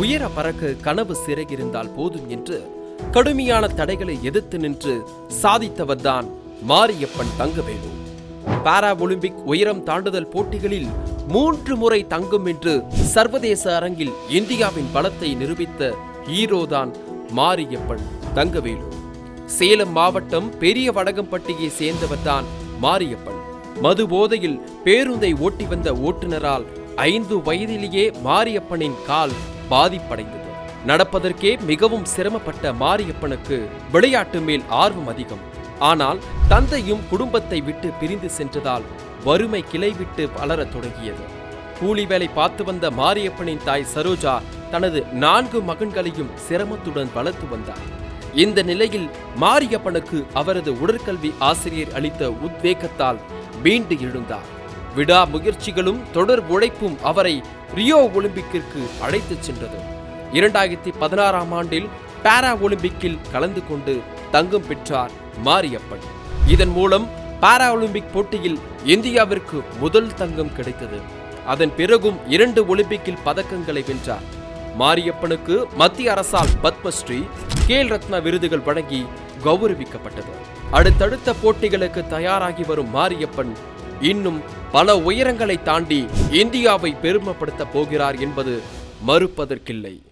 உயர பறக்க கனவு சிறகிருந்தால் போதும் என்று கடுமையான தடைகளை எதிர்த்து நின்று சாதித்தவர்தான் மாரியப்பன் தங்கவேலு. பாரா ஒலிம்பிக் உயரம் தாண்டுதல் போட்டிகளில் மூன்று முறை தங்கும் என்று சர்வதேச அரங்கில் இந்தியாவின் பலத்தை நிரூபித்த ஹீரோதான் மாரியப்பன் தங்கவேலு. சேலம் மாவட்டம் பெரிய வடகம்பட்டியை சேர்ந்தவர்தான் மாரியப்பன். மது போதையில் பேருந்தை ஓட்டி வந்த ஓட்டுநரால் ஐந்து வயதிலேயே மாரியப்பனின் கால் பாதிப்படைந்தது. நடப்பதற்கே மிகவும் சிரமப்பட்ட மாரியப்பனுக்கு விளையாட்டு மேல் ஆர்வம் அதிகம். ஆனால் தந்தையும் குடும்பத்தை விட்டு பிரிந்து சென்றதால் வறுமை கிளைவிட்டு வளர வளரத் தொடங்கியது. கூலி வேலை பார்த்து வந்த மாரியப்பனின் தாய் சரோஜா தனது நான்கு மகன்களையும் சிரமத்துடன் வளர்த்து வந்தார். இந்த நிலையில் மாரியப்பனுக்கு அவரது உடற்கல்வி ஆசிரியர் அளித்த உத்வேகத்தால் மீண்டு எழுந்தார். விடா முயற்சிகளும் தொடர் உழைப்பும் அவரை ரியோ ஒலிம்பிக்கிற்கு அழைத்துச் சென்றது. இரண்டாயிரத்தி பதினாறாம் ஆண்டில் பாரா ஒலிம்பிக்கில் கலந்து கொண்டு தங்கம் பெற்றார் மாரியப்பன். இதன் மூலம் பாரா ஒலிம்பிக் போட்டியில் இந்தியாவிற்கு முதல் தங்கம் கிடைத்தது. அதன் பிறகும் இரண்டு ஒலிம்பிக்கில் பதக்கங்களை வென்றார். மாரியப்பனுக்கு மத்திய அரசால் பத்மஸ்ரீ கேல் ரத்னா விருதுகள் வழங்கி கௌரவிக்கப்பட்டது. அடுத்தடுத்த போட்டிகளுக்கு தயாராகி வரும் மாரியப்பன் இன்னும் பல உயரங்களை தாண்டி இந்தியாவை பெருமைப்படுத்தப் போகிறார் என்பது மறுப்பதற்கில்லை.